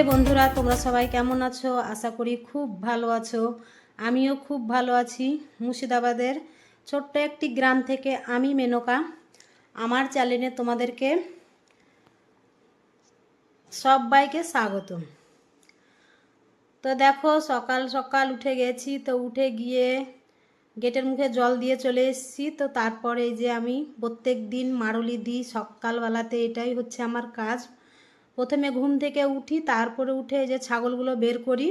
হে বন্ধুরা, তোমরা সবাই কেমন আছো? আশা করি খুব ভালো আছো। আমিও খুব ভালো আছি মুর্শিদাবাদের ছোট্ট একটি গ্রাম থেকে আমি মেনকা। আমার চ্যানেলে তোমাদেরকে সবাইকে স্বাগত তো দেখো, সকাল সকাল উঠে গেছি, তো উঠে গিয়ে গেটের মুখে জল দিয়ে চলে এসেছি। তো তারপরে এই যে আমি প্রত্যেক দিন মারুলি দিই, সকালবেলাতে এটাই হচ্ছে আমার কাজ। প্রথমে ঘুম থেকে উঠি, তারপরে উঠে যে ছাগলগুলো বের করি।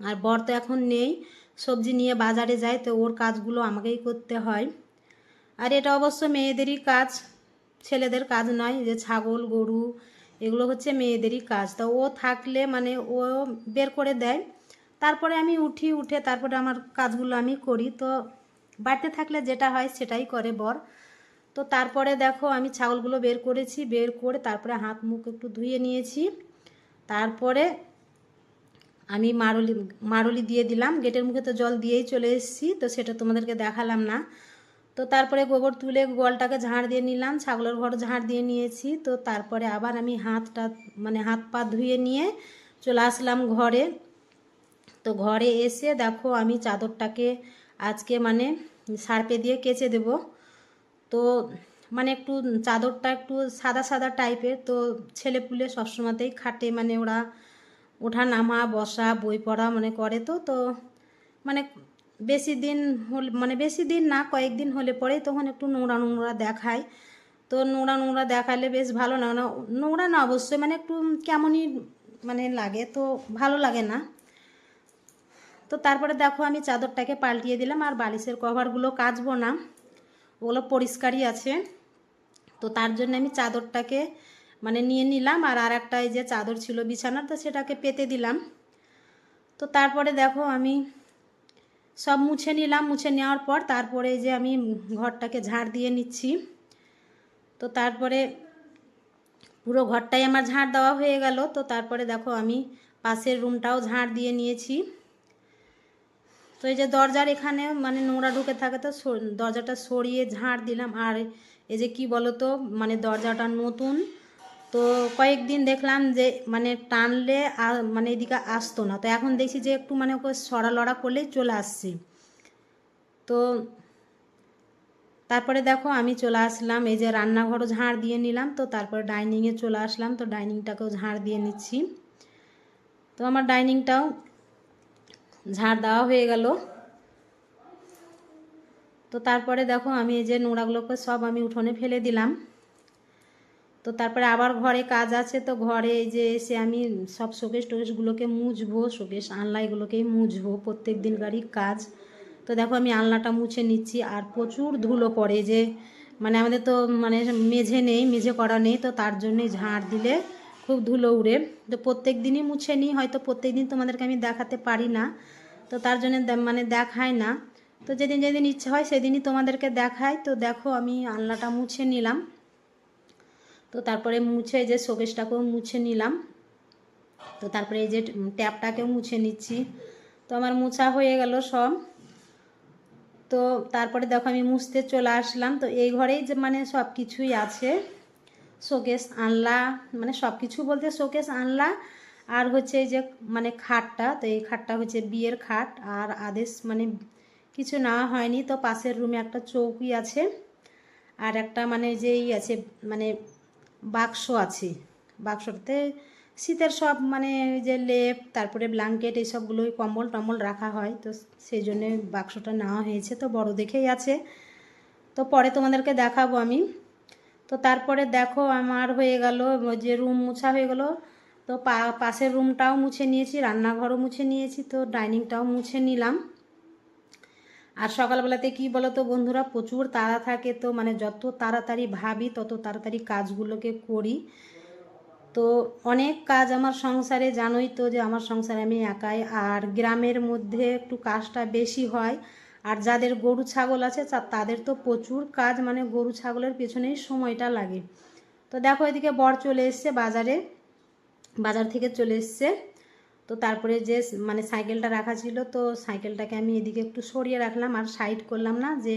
আর বর তো এখন নেই, সবজি নিয়ে বাজারে যায়, তো ওর কাজগুলো আমাকেই করতে হয়। আর এটা অবশ্য মেয়েদেরই কাজ, ছেলেদের কাজ নয় যে ছাগল, গরু, এগুলো হচ্ছে মেয়েদেরই কাজ। তো ও থাকলে মানে ও বের করে দেয়। তারপরে আমি উঠি, উঠে তারপরে আমার কাজগুলো আমি করি। তো বাড়িতে থাকলে যেটা হয় সেটাই করে বর। তো তারপরে দেখো আমি ছাগলগুলো বের করেছি, বের করে তারপরে হাত মুখ একটু ধুয়ে নিয়েছি। তারপরে আমি মারুলি মারুলি দিয়ে দিলাম। গেটের মুখে তো জল দিয়েই চলে এসেছি, তো সেটা তোমাদেরকে দেখালাম না। তো তারপরে গোবর তুলে গোয়ালটাকে ঝাড় দিয়ে নিলাম, ছাগলের ঘর ঝাড় দিয়ে নিয়েছি। তো তারপরে আবার আমি হাতটা মানে হাত পা ধুয়ে নিয়ে চলে আসলাম ঘরে। তো ঘরে এসে দেখো আমি চাদরটাকে আজকে মানে সার্পে দিয়ে কেচে দেব। তো মানে একটু চাদরটা একটু সাদা সাদা টাইপের তো ছেলে পুলে সবসময়তেই খাটে মানে ওরা ওঠা, নামা, বসা, বই পড়া মানে করে তো তো মানে বেশি দিন হল মানে বেশি দিন না, কয়েকদিন হলে পরেই তখন একটু নোংরা নোংরা দেখায়। তো নোংরা নোংরা দেখালে বেশ ভালো না নোংরা না অবশ্যই মানে একটু কেমনই মানে লাগে, তো ভালো লাগে না। তো তারপরে দেখো আমি চাদরটাকে পাল্টিয়ে দিলাম, আর বালিশের কভারগুলো কাচবো না। ওগুলো পরিষ্কারই আছে। তো তার জন্য আমি চাদরটাকে মানে নিয়ে নিলাম আর আর একটা এই যে চাদর ছিল বিছানার তো সেটাকে পেতে দিলাম। তো তারপরে দেখো আমি সব মুছে নিলাম, মুছে নেওয়ার পর তারপরে যে আমি ঘরটাকে ঝাড় দিয়ে নিচ্ছি। তো তারপরে পুরো ঘরটাই আমার ঝাড় দেওয়া হয়ে গেল। তো তারপরে দেখো আমি পাশের রুমটাও ঝাড় দিয়ে নিয়েছি। তো এই যে দরজার এখানে মানে নোংরা ঢুকে থাকে তো দরজাটা সরিয়ে ঝাড় দিলাম। আর এই যে কি বলো তো মানে দরজাটা নতুন। তো কয়েকদিন দেখলাম যে মানে টানলে মানে এদিকে আসতো না। তো এখন দেখছি যে একটু মানে ওকে সরা লড়া করলেই চলে আসছি। তো তারপরে দেখো আমি চলে আসলাম। এই যে রান্নাঘরও ঝাড় দিয়ে নিলাম। তো তারপরে ডাইনিংয়ে চলে আসলাম। তো ডাইনিংটাকেও ঝাড় দিয়ে নিচ্ছি। তো আমার ডাইনিংটাও ঝাড় দেওয়া হয়ে গেল। তো তারপরে দেখো আমি এই যে নোংরাগুলোকে সব আমি উঠোনে ফেলে দিলাম। তো তারপরে আবার ঘরে কাজ আছে, তো ঘরে এই যে এসে আমি সব শোকেশ টোকেশগুলোকে মুছবো, শোকেশ আনলা এগুলোকেই মুছবো, প্রত্যেক দিনকারই কাজ। তো দেখো আমি আলনাটা মুছে নিচ্ছি, আর প্রচুর ধুলো পড়ে যে মানে আমাদের তো মানে মেঝে নেই, মেঝে করা নেই, তো তার জন্যই ঝাড় দিলে খুব ধুলো উড়ে। তো প্রত্যেক দিনই মুছে নিই, হয়তো প্রত্যেক দিন তোমাদেরকে আমি দেখাতে পারি না। তো তার জন্য মানে দেখায় না। তো যেদিন যেদিন ইচ্ছে হয় সেদিনই তোমাদেরকে দেখায়। তো দেখো আমি আলনাটা মুছে নিলাম। তো তারপরে মুছে যে শোকেশটাকেও মুছে নিলাম। তো তারপরে এই যে ট্যাপটাকেও মুছে নিচ্ছি। তো আমার মুছা হয়ে গেল সব। তো তারপরে দেখো আমি মুছতে চলে আসলাম। তো এই ঘরেই যে মানে সব কিছুই আছে। শোকেস আনলা মানে সব কিছু বলতে শোকেস আনলা। আর হচ্ছে যে মানে খাটটা, তো এই খাটটা হচ্ছে বিয়ের খাট। আর আদেশ মানে কিছু নেওয়া হয়নি, তো পাশের রুমে একটা চৌকি আছে। আর একটা মানে যেই আছে মানে বাক্স আছে। বাক্সটাতে শীতের সব মানে যে লেপ, তারপরে ব্ল্যাঙ্কেট, এই সবগুলোই কম্বল টম্বল রাখা হয়। তো সেই জন্যে বাক্সটা নেওয়া হয়েছে, তো বড় দেখেই আছে। তো পরে তোমাদেরকে দেখাবো আমি। তো তারপরে দেখো আমার হয়ে গেল যে রুম মুছা হয়ে গেল। তো পাশের রুমটাও মুছে নিয়েছি, রান্নাঘরও মুছে নিয়েছি, তো ডাইনিংটাও মুছে নিলাম। আর সকালবেলাতে কি তো বন্ধুরা, প্রচুর তাড়া থাকে তো মানে যত তাড়াতাড়ি ভাবি, তত তাড়াতাড়ি কাজগুলোকে করি। তো অনেক কাজ আমার সংসারে, জানোই তো যে আমার সংসারে আমি একাই। আর গ্রামের মধ্যে একটু কাজটা বেশি হয় আর যাদের গরু ছাগল আছে তাদের তো প্রচুর কাজ মানে গরু ছাগলের পেছনেই সময়টা লাগে। তো দেখো এদিকে বর চলে এসছে বাজারে, বাজার থেকে চলে এসছে। তো তারপরে যে মানে সাইকেলটা রাখা ছিল, তো সাইকেলটাকে আমি এদিকে একটু সরিয়ে রাখলাম আর সাইড করলাম না যে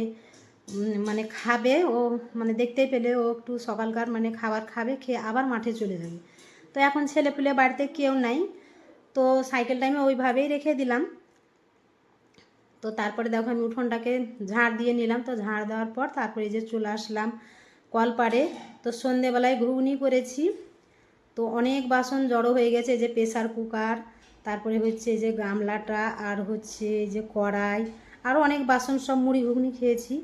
মানে খাবে ও মানে দেখতেই পেলে ও একটু সকালকার মানে খাবার খাবে, খেয়ে আবার মাঠে চলে যাবে। তো এখন ছেলেপুলে বাড়িতে কেউ নাই, তো সাইকেলটা আমি ওইভাবেই রেখে দিলাম। তো তারপরে দেখো আমি উঠোনটাকে ঝাড় দিয়ে নিলাম। তো ঝাড় দেওয়ার পর তারপরে যে চলে আসলাম কলপাড়ে। তো সন্ধেবেলায় ঘুগনি করেছি। তো অনেক বাসন জড়ো হয়ে গেছে যে প্রেসার কুকার, তারপরে হচ্ছে যে গামলাটা, আর হচ্ছে যে কড়াই আরও অনেক বাসন সব মুড়ি ঘুগনি খেয়েছি।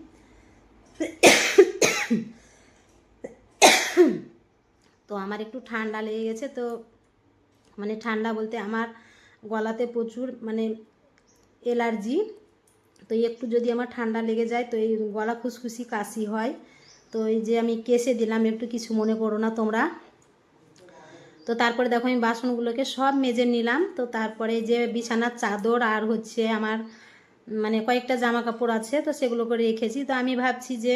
তো আমার একটু ঠান্ডা লেগে গেছে। তো মানে ঠান্ডা বলতে আমার গলাতে প্রচুর মানে এলার্জি। তো একটু যদি আমার ঠান্ডা লেগে যায়, তো এই গলা খুসখুসি কাশি হয়। তো এই যে আমি কেসে দিলাম, একটু কিছু মনে করো না তোমরা। তো তারপরে দেখো আমি বাসনগুলোকে সব মেজে নিলাম। তো তারপরে যে বিছানার চাদর আর হচ্ছে আমার মানে কয়েকটা জামা কাপড় আছে, তো সেগুলোকে রেখেছি। তো আমি ভাবছি যে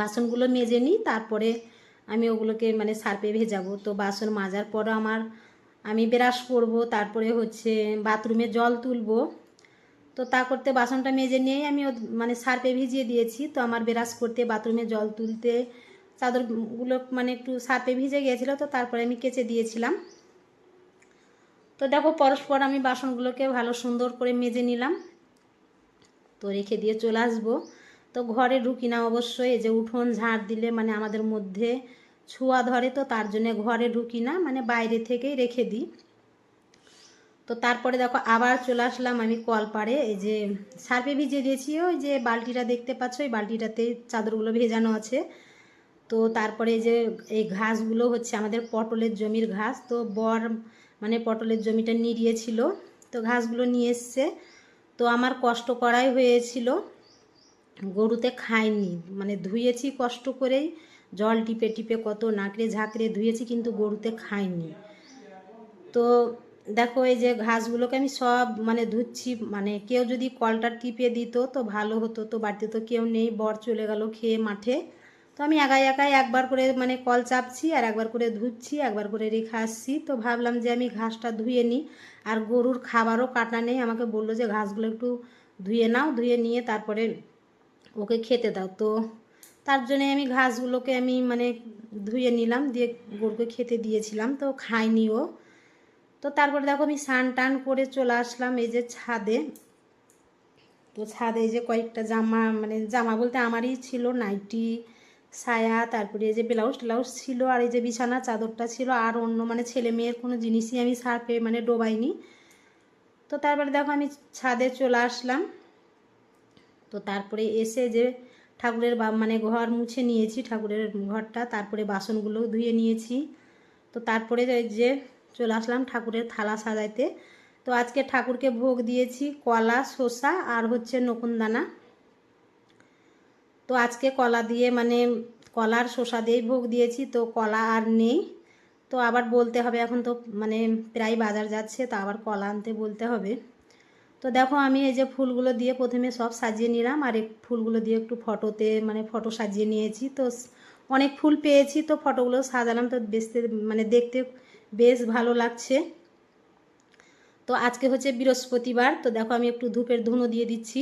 বাসনগুলো মেজে নিই, তারপরে আমি ওগুলোকে মানে সার্পে ভেজাবো। তো বাসন মাজার পরও আমার, আমি ব্রাশ করব, তারপরে হচ্ছে বাথরুমে জল তুলবো। তো তা করতে বাসনটা মেজে নিয়েই আমি মানে সার্পে ভিজিয়ে দিয়েছি। তো আমার ব্রাশ করতে, বাথরুমে জল তুলতে, চাদরগুলো মানে একটু সার্পে ভিজে গিয়েছিল তো তারপরে আমি কেচে দিয়েছিলাম। তো দেখো পরস্পর আমি বাসনগুলোকে ভালো সুন্দর করে মেজে নিলাম। তো রেখে দিয়ে চলে আসব। তো ঘরে ঢুকি না অবশ্যই যে উঠোন ঝাড় দিলে মানে আমাদের মধ্যে ছোঁয়া ধরে তো তার জন্য ঘরে ঢুকি না মানে বাইরে থেকেই রেখে দিই। তো তারপরে দেখো আবার চলে আসলাম আমি কলপাড়ে, এই যে সার্পে ভিজিয়ে দিয়েছি, ওই যে বালতিটা দেখতে পাচ্ছ, ওই বালতিটাতে চাদরগুলো ভেজানো আছে। তো তারপরে যে এই ঘাসগুলো হচ্ছে আমাদের পটলের জমির ঘাস, তো বর মানে পটলের জমিটা নিড়িয়েছিল তো ঘাসগুলো নিয়ে এসছে। তো আমার কষ্ট করাই হয়েছিল, গরুতে খায়নি মানে ধুয়েছি কষ্ট করেই, জল টিপে টিপে কত নাকড়ে ঝাঁকড়ে ধুয়েছি, কিন্তু গরুতে খায়নি তো দেখো, এই যে ঘাসগুলোকে আমি সব মানে ধুচ্ছি মানে কেউ যদি কলটা টিপে দিত তো ভালো হতো, তো বাড়িতে তো কেউ নেই, বর চলে গেল খেয়ে মাঠে। তো আমি একাই একাই একবার করে মানে কল চাপছি আর একবার করে ধুচ্ছি, একবার করে রেখে আসছি। তো ভাবলাম যে আমি ঘাসটা ধুয়ে নিই। আর গরুর খাবারও কাটা নেই। আমাকে বলল যে ঘাসগুলো একটু ধুয়ে নাও, ধুয়ে নিয়ে তারপরে ওকে খেতে দাও। তো তার জন্যে আমি ঘাসগুলোকে আমি মানে ধুয়ে নিলাম, দিয়ে গরুকে খেতে দিয়েছিলাম। তো খায়নি ও। তো তারপরে দেখো আমি স্নান টান করে চলে আসলাম এই যে ছাদে। তো ছাদে যে কয়েকটা জামা মানে জামা বলতে আমারই ছিল, নাইটি সায়া তারপরে এই যে ব্লাউজ ট্লাউজ ছিল আর এই যে বিছানা চাদরটা ছিল আর অন্য মানে ছেলে মেয়ের কোনো জিনিসই আমি সার্ফে মানে ডোবাইনি। তো তারপরে দেখো আমি ছাদে চলে আসলাম। তো তারপরে এসে যে ঠাকুরের বা মানে ঘর মুছে নিয়েছি ঠাকুরের ঘরটা, তারপরে বাসনগুলো ধুয়ে নিয়েছি। তো তারপরে যে চলে আসলাম ঠাকুরের থালা সাজাইতে। তো আজকে ঠাকুরকে ভোগ দিয়েছি কলা, শসা আর হচ্ছে নকুনদানা তো আজকে কলা দিয়ে মানে কলার শসা দিয়েই ভোগ দিয়েছি, তো কলা আর নেই। তো আবার বলতে হবে, এখন তো মানে প্রায় বাজার যাচ্ছে, তো আবার কলা আনতে বলতে হবে। তো দেখো, আমি এই যে ফুলগুলো দিয়ে প্রথমে সব সাজিয়ে নিলাম, আর এই ফুলগুলো দিয়ে একটু ফটোতে মানে ফটো সাজিয়ে নিয়েছি। তো অনেক ফুল পেয়েছি, তো ফটোগুলো সাজালাম, তো বেসতে মানে দেখতে বেশ ভালো লাগছে। তো আজকে হচ্ছে বৃহস্পতিবার, তো দেখো আমি একটু ধূপের ধুনো দিয়ে দিচ্ছি।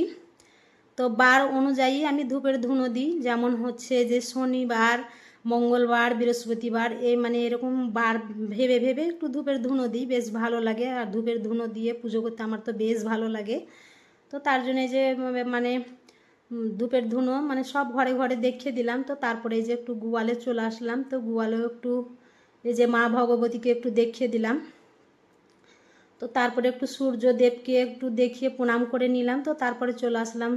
তো বার অনুযায়ী আমি ধূপের ধুনো দিই, যেমন হচ্ছে যে শনিবার, মঙ্গলবার, বৃহস্পতিবার, এই মানে এরকম বার ভেবে ভেবে একটু ধূপের ধুনো দিই, বেশ ভালো লাগে। আর ধূপের ধুনো দিয়ে পুজো করতে আমার তো বেশ ভালো লাগে। তো তার জন্য যে মানে ধূপের ধুনো মানে সব ঘরে ঘরে দেখিয়ে দিলাম। তো তারপরে যে একটু গোয়ালে চলে আসলাম। তো গোয়ালেও একটু এই যে মা ভগবতীকে একটু দেখিয়ে দিলাম। তো তারপরে একটু সূর্যদেবকে একটু দেখিয়ে প্রণাম করে নিলাম। তো তারপরে চলে আসলাম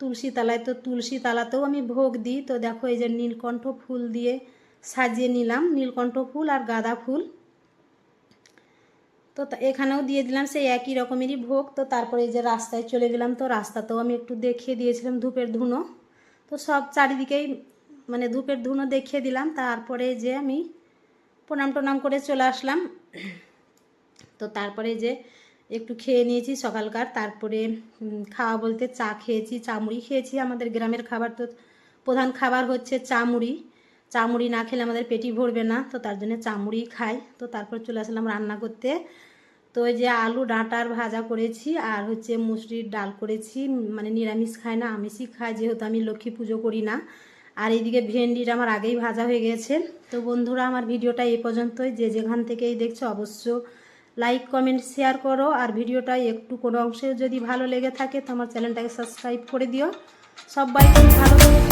তুলসী তলায়। তো তুলসী তলাতেও আমি ভোগ দিই। তো দেখো এই যে নীলকণ্ঠ ফুল দিয়ে সাজিয়ে নিলাম। নীলকণ্ঠ ফুল আর গাঁদা ফুল। তো এখানেও দিয়ে দিলাম সেই একই রকমেরই ভোগ। তো তারপরে এই যে রাস্তায় চলে গেলাম। তো রাস্তাতেও আমি একটু দেখিয়ে দিয়েছিলাম ধূপের ধুনো। তো সব চারিদিকেই মানে ধূপের ধুনো দেখিয়ে দিলাম। তারপরে যে আমি প্রণাম টনাম করে চলে আসলাম। তো তারপরে যে একটু খেয়ে নিয়েছি সকালকার, তারপরে খাওয়া বলতে চা খেয়েছি, চা মুড়ি খেয়েছি। আমাদের গ্রামের খাবার তো প্রধান খাবার হচ্ছে চা মুড়ি। চা মুড়ি না খেলে আমাদের পেটি ভরবে না, তো তার জন্য চা মুড়ি খাই। তো তারপর চলে আসলাম রান্না করতে। তো ওই যে আলু ডাঁটার ভাজা করেছি আর হচ্ছে মুসুরির ডাল করেছি। মানে নিরামিষ খাই না, আমিষই খাই যেহেতু আমি লক্ষ্মী পুজো করি না। আর এইদিকে ভেন্ডিটা আমার আগেই ভাজা হয়ে গেছে। তো বন্ধুরা, আমার ভিডিওটা এই পর্যন্তই। যে যেখান থেকেই দেখছ, অবশ্য লাইক কমেন্ট শেয়ার করো। আর ভিডিওটা একটু কোনো অংশে যদি ভালো লেগে থাকে, তো আমার চ্যানেলটাকে সাবস্ক্রাইব করে দিও। সবাই ভালো